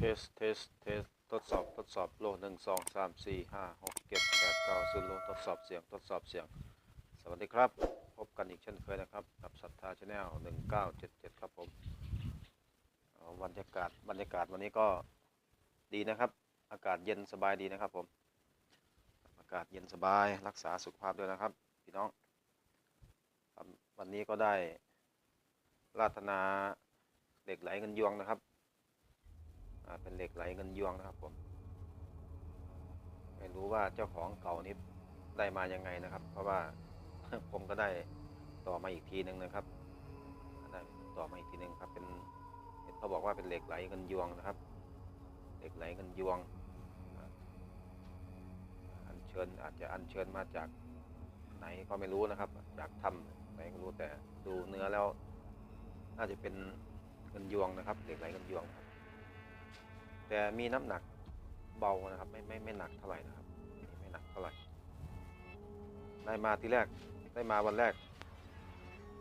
เทส เทส เทส ทดสอบ ทดสอบ โลหนึ่งสองสามสี่ห้าหกเจ็ดแปดเก้าสิบโลทดสอบเสียง ทดสอบเสียง สวัสดีครับ พบกันอีกเช่นเคยนะครับ กับศรัทธาชาแนลหนึ่งเก้าเจ็ดเจ็ดครับผมอ่อบรรยากาศ บรรยากาศวันนี้ก็ดีนะครับ อากาศเย็นสบายดีนะครับผม อากาศเย็นสบาย รักษาสุขภาพด้วยนะครับ พี่น้อง วันนี้ก็ได้ราธนาเหล็กไหลเงินยวงนะครับ เป็นเหล็กไหลเงินยวงนะครับผมไม่รู้ว่าเจ้าของเก่านี้ได้มายังไงนะครับ เพราะว่าผมก็ได้ต่อมาอีกทีหนึ่งนะครับได้ต่อมาอีกทีหนึ่งครับ เป็นเขาบอกว่าเป็นเหล็กไหลเงินยวงนะครับ เหล็กไหลเงินยวงอ่าอัญเชิญอาจจะอัญเชิญมาจากไหนก็ไม่รู้นะครับ จากถ้ำไหนก็รู้แต่ดูเนื้อแล้ว น่าจะเป็นเงินยวงนะครับ เหล็กไหลเงินยวงครับ แต่มีน้ำหนักเบานะครับ ไม่ไม่ไม่หนักเท่าไหร่นะครับไม่หนักเท่าไหร่ได้มาทีแรกได้มาวันแรก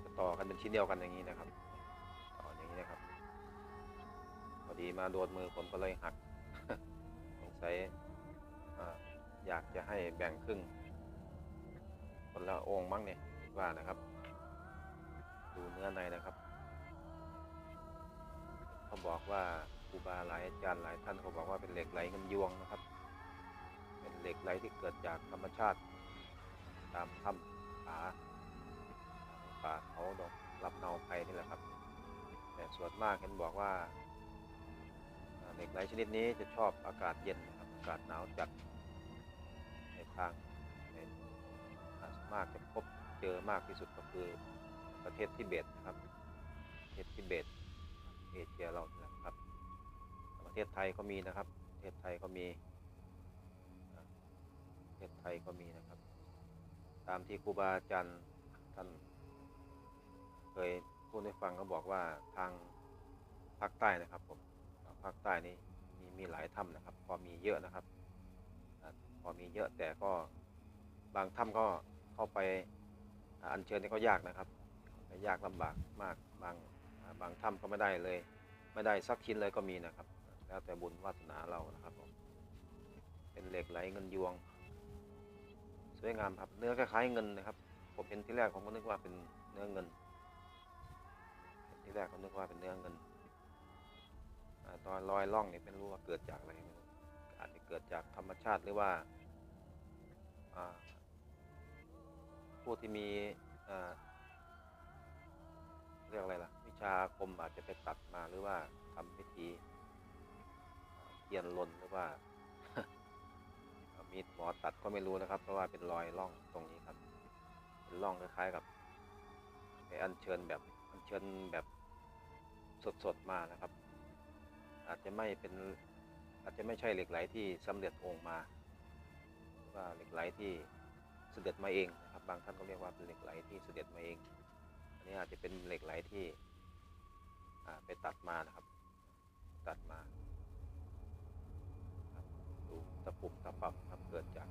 จะต่อกันเป็นชิ้นเดียวกันอย่างนี้นะครับต่ออย่างนี้นะครับพอดีมาโดนมือผมก็เลยหักสงสัยอยากจะให้แบ่งครึ่งคนละองค์มั้งเนี่ยว่านะครับ ดูเนื้อในนะครับ เขาบอกว่า รูบาหลายอาจารย์หลายท่านเขาบอกว่าเป็นเหล็กไหลเงินยวงนะครับ เป็นเหล็กไหลที่เกิดจากธรรมชาติ ตามถ้ำผาป่าเขาดอกรับเนาไพรนี่แหละครับ แต่ส่วนมากเห็นบอกว่าเหล็กไหลชนิดนี้จะชอบอากาศเย็นนะครับอากาศหนาวจัดในทางในมากจะพบเจอมากที่สุดก็คือประเทศทิเบตนะครับประเทศทิเบตเอเชียเราเนี่ยนะครับ เทศไทยก็มีนะครับประเทศไทยก็มีประเทศไทยก็มีนะครับ ตามที่ครูบาอาจารย์ท่านเคยพูดให้ฟังเขาบอกว่าทางภาคใต้นะครับผมภาคใต้นี่มีมีหลายถ้ำนะครับ พอมีเยอะนะครับ พอมีเยอะแต่ก็บางถ้ำก็เข้าไปอัญเชิญนี่ก็ยากนะครับยากลำบากมากบางบางถ้ำก็ไม่ได้เลย ไม่ได้สักชิ้นเลยก็มีนะครับ แล้วแต่บุญวาสนาเรานะครับผมเป็นเหล็กไหลเงินยวง สวยงามครับเนื้อคล้ายๆเงินนะครับ ผมเห็นที่แรกผมก็นึกว่าเป็นเนื้อเงินเห็นที่แรกผมนึกว่าเป็นเนื้อเงินอตอนรอยล่องนี่ไม่รู้ว่าเกิดจากอะไรไม่รู้อาจจะเกิดจากธรรมชาติหรือว่าผู้ที่มีเรียกอะไรล่ะ วิชาคมอาจจะไปตัดมาหรือว่า ยนลนหรือว่ามีดหมอตัดก็ไม่รู้นะครับ เพราะว่าเป็นรอยร่องตรงนี้ครับ เป็นร่องคล้ายๆกับไปอัญเชิญแบบอัญเชิญแบบสดๆมานะครับ อาจจะไม่เป็นอาจจะไม่ใช่เหล็กไหลที่สำเร็จองค์มาหรือว่าเหล็กไหลที่เสด็จมาเองนะครับ บางท่านก็เรียกว่าเป็นเหล็กไหลที่เสด็จมาเอง อันนี้อาจจะเป็นเหล็กไหลที่ไปตัดมานะครับ ตัดมาครับดูตะ ปรับครับเกิดจาก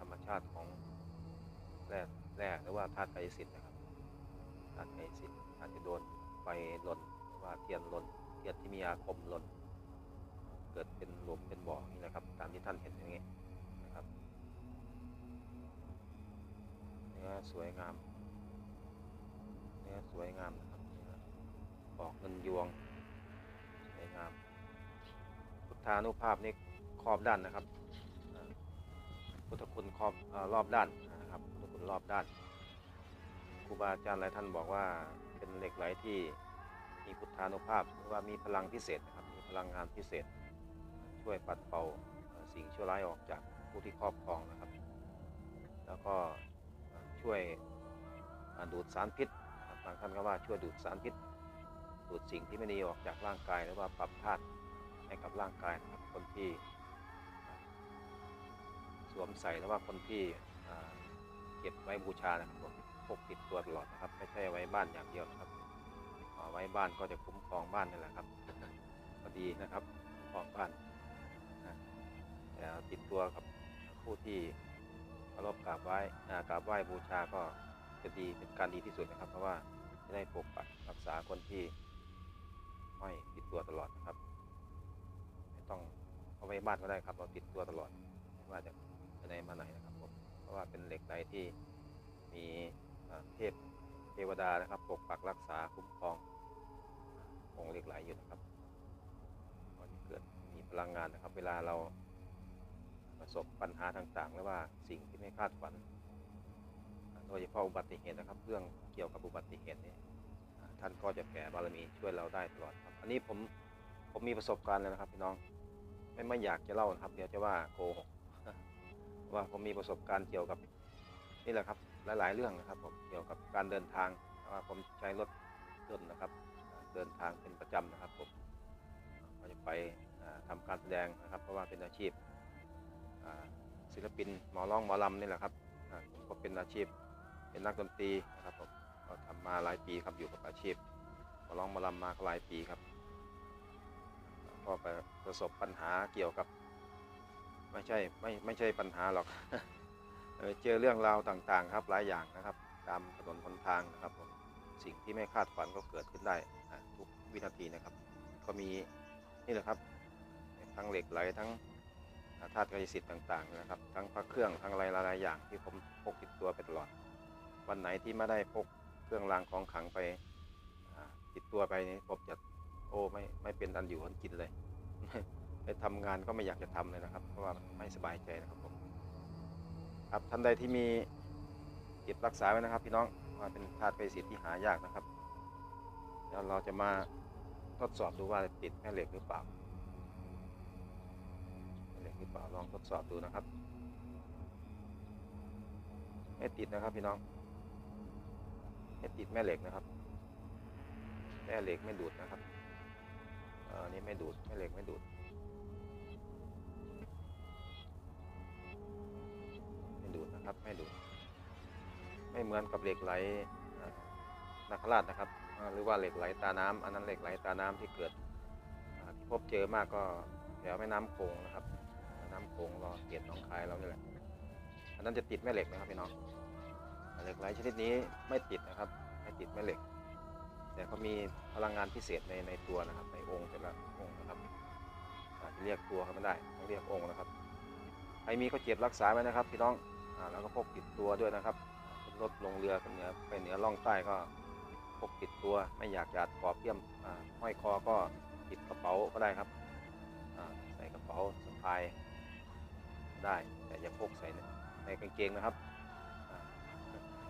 ธรรมชาติของแร่แร่หรือว่าธาตุไกรสิทธิ์นะครับธาตุไกรสิทธิ์อาจจะโดนไฟลนหรือว่าเทียนลนเทียนที่มีอาคมลนเกิดเป็นหลุมเป็นบ่อนี่นะครับ ตามที่ท่านเห็นอย่างนี้นะครับเนื้อสวยงามเนื้อสวยงามนะครับเนื้อออกเงินยวงสวยงามพุทธานุภาพนี่ครอบด้านนะครับ พุทธคุณครอบรอบด้านนะครับพุทธคุณรอบด้านครูบาอาจารย์หลายท่านบอกว่าเป็นเหล็กไหลที่มีพุทธานุภาพหรือว่ามีพลังพิเศษนะครับมีพลังงานพิเศษ ช่วยปัดเป่าสิ่งชั่วร้ายออกจากผู้ที่ครอบครองนะครับ แล้วก็ช่วยดูดสารพิษบางท่านก็ว่าช่วยดูดสารพิษ ดูดสิ่งที่ไม่ดีออกจากร่างกายหรือว่าปรับธาตุให้กับร่างกายนะครับคนที่ วมใส่หรือว่าคนที่เก็บไว้บูชานะครับผมพกติดตัวตลอดนะครับ ไม่ใช่ไว้บ้านอย่างเดียวนะครับเอาไว้บ้านก็จะคุ้มครองบ้านนี่แหละครับก็ดีนะครับครองบ้านนะแต่ติดตัวกับผู้ที่เคารพกราบไหว้กราบไหว้บูชาก็จะดีเป็นการดีที่สุดนะครับ เพราะว่าจะได้ปกปักรักษาคนที่ห้อยติดตัวตลอดนะครับ ไม่ต้องเอาไว้บ้านก็ได้ครับ เราติดตัวตลอดไม่ว่าจะ ไปไหนมาไหนนะครับผมเพราะว่าเป็นเหล็กไหลที่มีเทพเทวดานะครับ ปกปักรักษาคุ้มครององค์เหล็กไหลอยู่นะครับก็จะเกิดมีพลังงานนะครับ เวลาเราประสบปัญหาต่างๆหรือว่าสิ่งที่ไม่คาดฝันโดยเฉพาะอุบัติเหตุนะครับ เรื่องเกี่ยวกับอุบัติเหตุนี่ท่านก็จะแผ่บารมีช่วยเราได้ตลอดครับ อันนี้ผมผมมีประสบการณ์เลยนะครับพี่น้อง ไม่ไม่อยากจะเล่านะครับ เดี๋ยวจะว่าโกหก ว่าผมมีประสบการณ์เกี่ยวกับนี่แหละครับหลาย ๆ เรื่องนะครับผมเกี่ยวกับการเดินทางว่าผมใช้รถยนต์นะครับ เดินทางเป็นประจำนะครับผมก็จะไปอ่าทำการแสดงนะครับ เพราะว่าเป็นอาชีพศิลปินหมอร้องหมอลำนี่แหละครับผมก็เป็นอาชีพเป็นนักดนตรีนะครับผมก็ทำมาหลายปีครับอยู่กับอาชีพหมาร้องหมาลำมาหลายปีครับก็ไปประสบปัญหาเกี่ยวกับ ไม่ใช่ไม่ไม่ใช่ปัญหาหรอกเออเจอเรื่องราวต่างๆ ครับหลายอย่างนะครับ ตามถนนหนทางนะครับผมสิ่งที่ไม่คาดฝันก็เกิดขึ้นได้ทุกวินาทีนะครับ ก็มีนี่แหละครับ ทั้งเหล็กไหลทั้งธาตุกายสิทธิ์ต่างๆนะครับ ทั้งพระเครื่องทั้งอะไรหลายๆอย่างที่ผมพกติดตัวไปตลอด วันไหนที่ไม่ได้พกเครื่องรางของขังไปติดตัวไปนี่ผมจะโอ้ไม่ไม่เป็นอันอยู่อันกินเลย ไปทำงานก็ไม่อยากจะทำเลยนะครับ เพราะว่าไม่สบายใจนะครับผมครับท่านใดที่มีเก็บรักษาไว้นะครับ พี่น้องว่าเป็นธาตุไฟสิทธิ์ที่หายากนะครับเดี๋ยวเราจะมาทดสอบดูว่าติดแม่เหล็กหรือเปล่าแม่เหล็กหรือเปล่าลองทดสอบดูนะครับไม่ติดนะครับพี่น้องไม่ติดแม่เหล็กนะครับ แม่เหล็กไม่ดูดนะครับเอออันนี้ไม่ดูดแม่เหล็กไม่ดูด นะครับ ไม่ดูดไม่เหมือนกับเหล็กไหลนาคราชนะครับ หรือว่าเหล็กไหลตาน้ำอันนั้นเหล็กไหลตาน้ำที่เกิดที่พบเจอมากก็แถวแม่น้ำโขงนะครับ น้ำโขงรอเกียรติน้องคายเรานี่แหละ อันนั้นจะติดแม่เหล็กนะครับพี่น้อง เหล็กไหลชนิดนี้ไม่ติดนะครับ ไม่ติดแม่เหล็ก แต่เขามีพลังงานพิเศษในในตัวนะครับ ในองค์แต่ละองค์นะครับเรียกตัวเขาไม่ได้ต้องเรียกองค์นะครับใครมีก็เจ็บรักษาไว้นะครับพี่น้อง แล้วก็พกติดตัวด้วยนะครับขึ้นรถลงเรือกันเหนือไปเหนือล่องใต้ก็พกติดตัวไม่อยากจะปอบเพี้ยมห้อยคอก็ติดกระเป๋าก็ได้ครับใส่กระเป๋าสะพายได้แต่อย่าพกใส่ในกางเกงนะครับ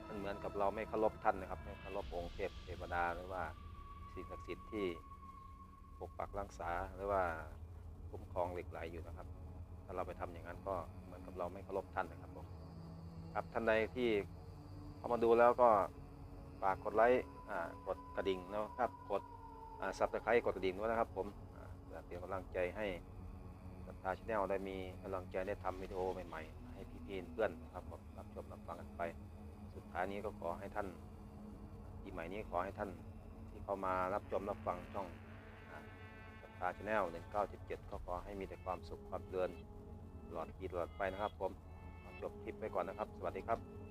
มันเหมือนกับเราไม่เคารพท่านนะครับไม่เคารพองค์เทพเทวดาหรือว่าสิ่งศักดิ์สิทธิ์ที่ปกปักรักษาหรือว่าคุ้มครองเหล็กไหลอยู่นะครับ ถ้าเราไปทำอย่างนั้นก็เหมือนกับเราไม่เคารพท่านนะครับผม ครับท่านใดที่เข้ามาดูแล้วก็ฝากกดไลค์อ่ากดกระดิ่งนะครับกดซับสไครต์กดกระดิ่งด้วยนะครับ ผมเพื่อเป็นกำลังใจให้สัทธาชแนลได้มีกำลังใจได้ทำวิดีโอใหม่ๆ ให้พี่ๆเพื่อนนะครับผมรับชมรับฟังกันไป สุดท้ายนี้ก็ขอให้ท่านปีใหม่นี้ขอให้ท่านที่เข้ามารับชมรับฟังช่องสัทธาชแนล1977ก็ขอให้มีแต่ความสุขความเจริญตลอดปีตลอดไปนะครับผม จบคลิปไปก่อนนะครับ สวัสดีครับ